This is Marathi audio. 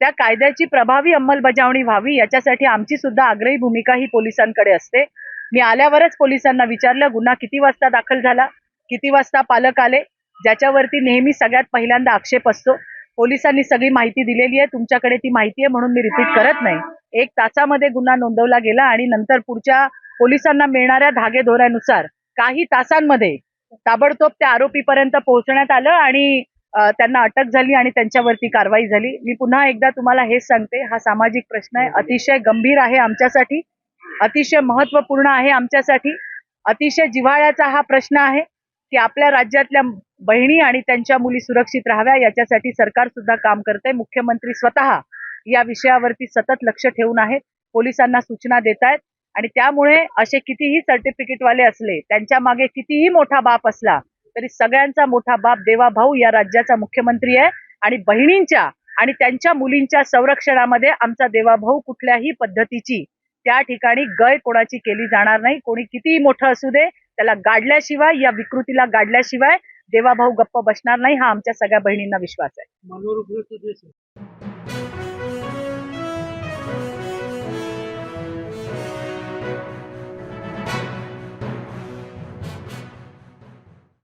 त्या कायद्याची प्रभावी अंमलबजावणी व्हावी याच्यासाठी आमची सुद्धा आग्रही भूमिका ही पोलिसांकडे असते. मी आल्यावरच पोलिसांना विचारलं गुन्हा किती वाजता दाखल झाला? किती वाजता पालक आले? ज्याच्यावरती नेहमी सगळ्यात पहिल्यांदा आक्षेप असतो. पोलिसांनी सगळी माहिती दिलेली आहे तुमच्याकडे ती माहिती आहे म्हणून मी रिपीट करत नाही. एक तासामध्ये गुन्हा नोंदवला गेला आणि नंतर पुढच्या पोलिसांना मिळणाऱ्या धागेदोऱ्यानुसार काही तासांमध्ये ताबडतोब त्या आरोपीपर्यंत पोहोचण्यात आलं आणि त्यांना अटक झाली आणि त्यांच्यावरती कारवाई झाली. मी पुन्हा एकदा तुम्हाला हेच सांगते हा सामाजिक प्रश्न आहे. अतिशय गंभीर आहे आमच्यासाठी. अतिशय महत्त्वपूर्ण आहे आमच्यासाठी. अतिशय जिव्हाळ्याचा हा प्रश्न आहे की आपल्या राज्यातल्या बहिणी आणि त्यांच्या मुली सुरक्षित राहाव्या याच्यासाठी सरकार सुद्धा काम करते मुख्यमंत्री स्वतः या विषयावरती सतत लक्ष ठेवून आहेत. पोलिसांना सूचना देत आहेत. आणि त्यामुळे असे कितीही सर्टिफिकेटवाले असले त्यांच्या मागे कितीही मोठा बाप असला तरी सगळ्यांचा मोठा बाप देवा भाऊ या राज्याचा मुख्यमंत्री आहे. आणि बहिणींच्या आणि त्यांच्या मुलींच्या संरक्षणामध्ये आमचा देवाभाऊ कुठल्याही पद्धतीची त्या ठिकाणी गय कोणाची केली जाणार नाही. कोणी कितीही मोठं असू दे त्याला गाडल्याशिवाय या विकृतीला गाडल्याशिवाय देवाभाऊ गप्प बसणार नाही हा आमच्या सगळ्या बहिणींना विश्वास आहे. मनोरुग्ण आहे